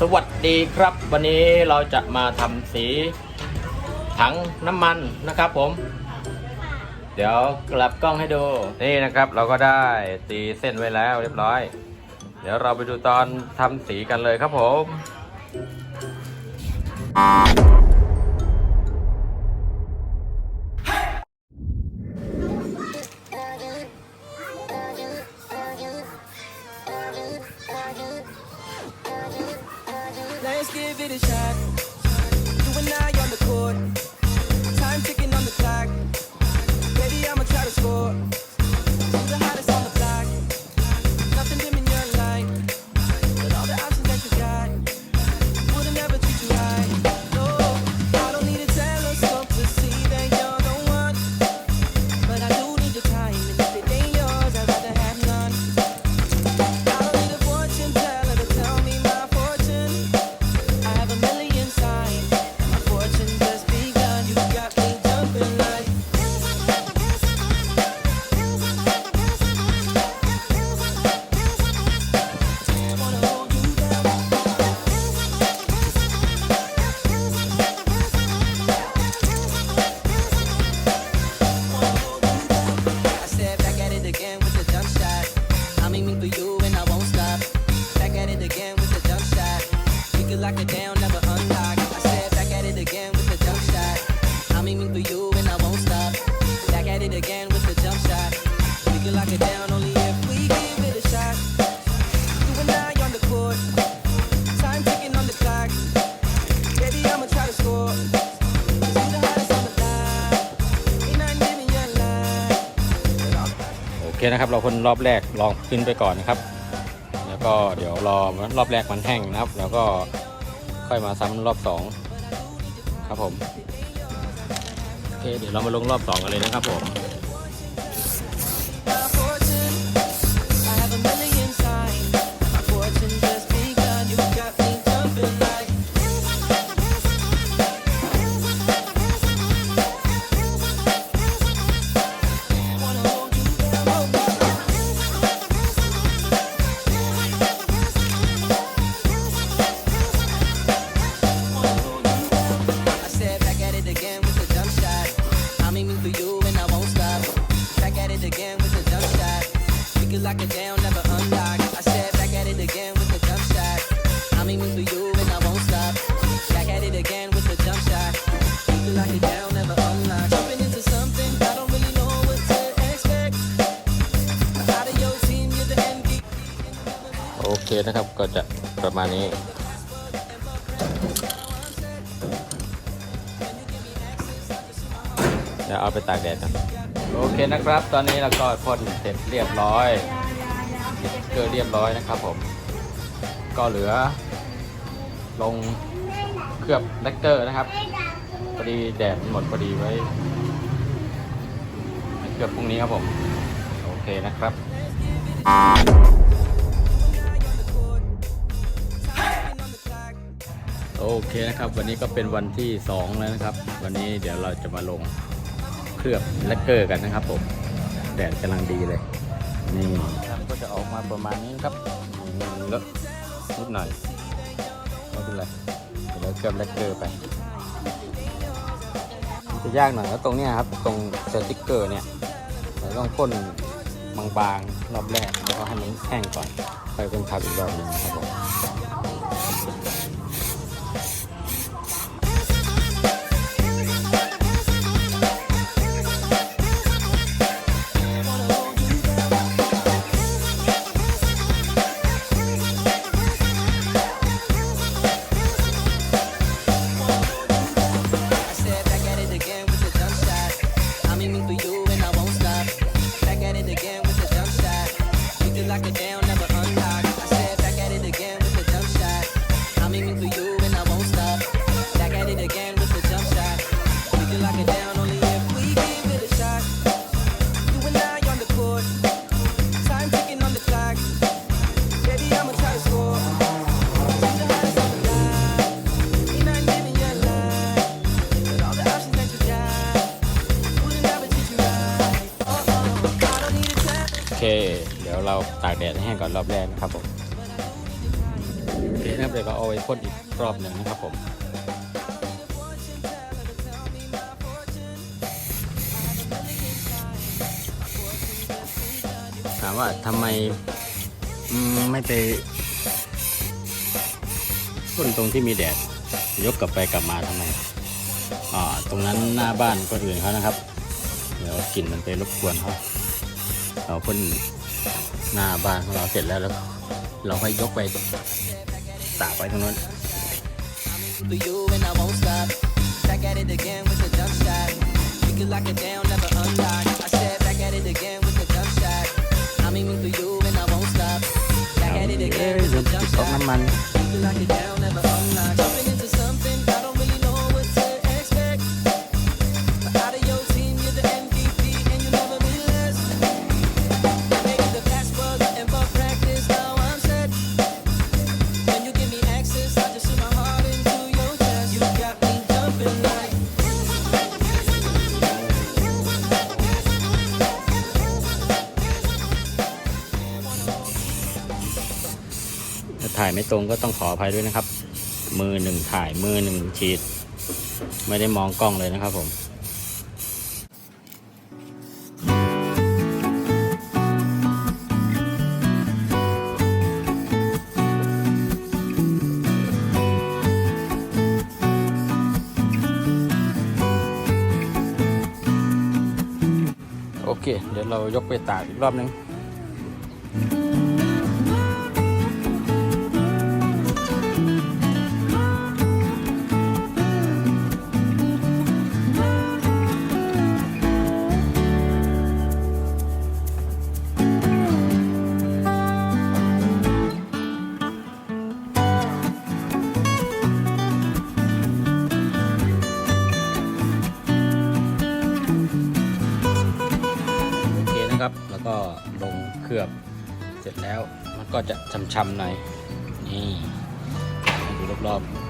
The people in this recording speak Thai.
สวัสดีครับ วันนี้เราจะมาทำสีถังน้ำมันนะครับผม เดี๋ยวกลับกล้องให้ดู นี่นะครับเราก็ได้ตีเส้นไว้แล้วเรียบร้อย เดี๋ยวเราไปดูตอนทำสีกันเลยครับผม Let's give it a shot. You and I on the court. It down, never unlock. I said back at it again with the jump shot. I'm aiming for you and I won't stop. Back at it again with the jump shot. We could lock it down only if we give it a shot. You and I on the court. Time ticking on the clock. Baby, I'ma try to score. 'Cause you the hottest on the block. Ain't nothing giving your life. โอเคนะครับ เราคนรอบแรกลองขึ้นไปก่อนนะครับ แล้วก็เดี๋ยวรอรอบแรกมันแห้งนะครับ แล้วก็ ค่อยมาซ้ำรอบสองครับผมโอเคเดี๋ยวเรามาลงรอบสองกันเลยนะครับผม คนะครับ ก็จะประมาณนี้ เดี๋ยวเอาไปตากแดดกันโอเคนะครับ ตอนนี้เราก็พ่นเสร็จเรียบร้อยติดสติ๊กเกอเรียบร้อยนะครับผม ก็เหลือ ลงเคลือบแลกเกอร์นะครับพอดีแดดหมดพอดีไว้เคลือบพรุ่งนี้ครับผม โอเคนะครับ โอเคนะครับ วันนี้ก็เป็นวันที่ 2 แล้วนะครับ วันนี้เดี๋ยวเราจะมาลงเคลือบแลกเกอร์กันนะครับผมแดดกำลังดีเลย นี่ก็จะออกมาประมาณนี้ครับเลอะนิดหน่อยไม่เป็นไรเดี๋ยวเคลือบแลกเกอร์ไปจะยากหน่อยแล้วตรงเนี้ยครับ ตรงสติ๊กเกอร์เนี่ยเราต้องพ่นบางๆรอบแรกแล้วก็ให้มันแห้งก่อนค่อยพ่นทับอีกรอบหนึงครับผม เคเดี๋ยวเราตากแดดให้แห้งก่อนรอบแรกนะครับผมโอเคนะครับเดี๋ยวก็เอาไว้พ่นอีกรอบหนึ่งนะครับผมถามว่าทำไมอืมไม่ไปพ่นตรงที่มีแดดยกกลับไปกลับมาทำไมอ่าตรงนั้นหน้าบ้านคนอื่นเขานะครับ เดี๋ยวกลิ่นมันไปรบกวนเขา เราพ่นหน้าบ้านของเราเสร็จแล้วแล้ว เราค่อยยกไปตากไว้ตรงนั้น for you and I won't stop. Back at it again with the jump shot. We can lock it down, never unlock. I said back at it again with the jump shot. I'm aiming for you and I won't stop. Back at it เอ้ again ย with ลื the มติ jump ดก๊อก shot. ถ่ายไม่ตรงก็ต้องขออภัยด้วยนะครับ มือหนึ่งถ่ายมือหนึ่งฉีด ไม่ได้มองกล้องเลยนะครับผมโอเค เดี๋ยวเรายกไปตากอีกรอบนึง ก็ลงเคลือบเสร็จแล้วมันก็จะช้ำๆหน่อยนี่ให้ดูรอบๆ